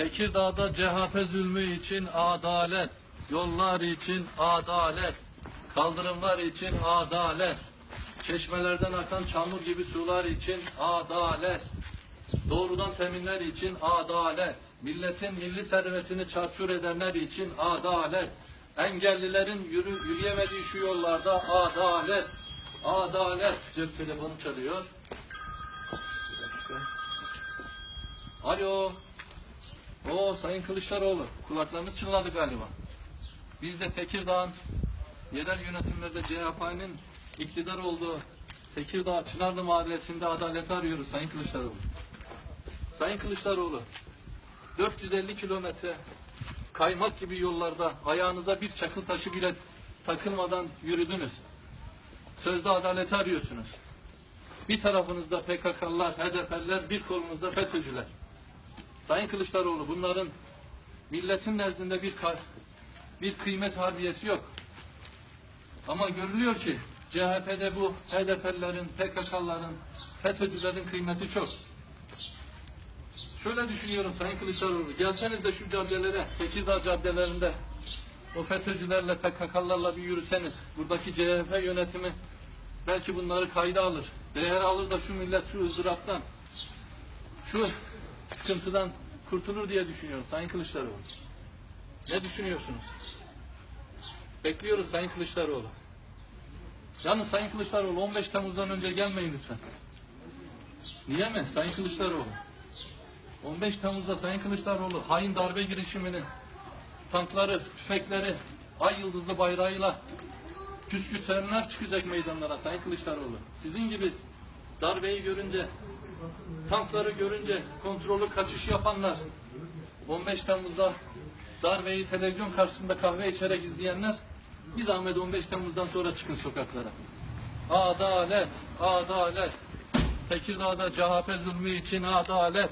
Tekirdağ'da CHP zulmü için adalet, yollar için adalet, kaldırımlar için adalet, çeşmelerden akan çamur gibi sular için adalet, doğrudan teminler için adalet, milletin milli servetini çarçur edenler için adalet, engellilerin yürü, yürüyemediği şu yollarda adalet, adalet. Cep telefonu çalıyor. Alo. O Sayın Kılıçdaroğlu. Kulaklarınız çınladı galiba. Biz de Tekirdağ'ın yerel yönetimlerde CHP'nin iktidar olduğu Tekirdağ Çınarlı Mahallesi'nde adaleti arıyoruz Sayın Kılıçdaroğlu. Sayın Kılıçdaroğlu, 450 kilometre kaymak gibi yollarda ayağınıza bir çakıl taşı bile takılmadan yürüdünüz. Sözde adaleti arıyorsunuz. Bir tarafınızda PKK'lılar, HDP'liler, bir kolunuzda FETÖ'cüler. Sayın Kılıçdaroğlu bunların milletin nezdinde bir bir kıymet harbiyesi yok. Ama görülüyor ki CHP'de bu HDP'lilerin, PKK'ların, FETÖ'cülerin kıymeti çok. Şöyle düşünüyorum Sayın Kılıçdaroğlu, gelseniz de şu caddelere, Tekirdağ caddelerinde o FETÖ'cülerle, PKK'larla bir yürüseniz, buradaki CHP yönetimi belki bunları kayda alır. Değer alır da şu millet şu ızdıraptan, şu sıkıntıdan kurtulur diye düşünüyorum Sayın Kılıçdaroğlu. Ne düşünüyorsunuz? Bekliyoruz Sayın Kılıçdaroğlu. Yalnız Sayın Kılıçdaroğlu 15 Temmuz'dan önce gelmeyin lütfen. Niye mi Sayın Kılıçdaroğlu? 15 Temmuz'da Sayın Kılıçdaroğlu hain darbe girişimini, tankları, tüfekleri, ay yıldızlı bayrağıyla püskürtenler çıkacak meydanlara Sayın Kılıçdaroğlu. Sizin gibi darbeyi görünce, tankları görünce kontrolü kaçış yapanlar, 15 Temmuz'da darbeyi televizyon karşısında kahve içerek izleyenler, bir zahmet 15 Temmuz'dan sonra çıkın sokaklara. Adalet, adalet. Tekirdağ'da CHP zulmü için adalet.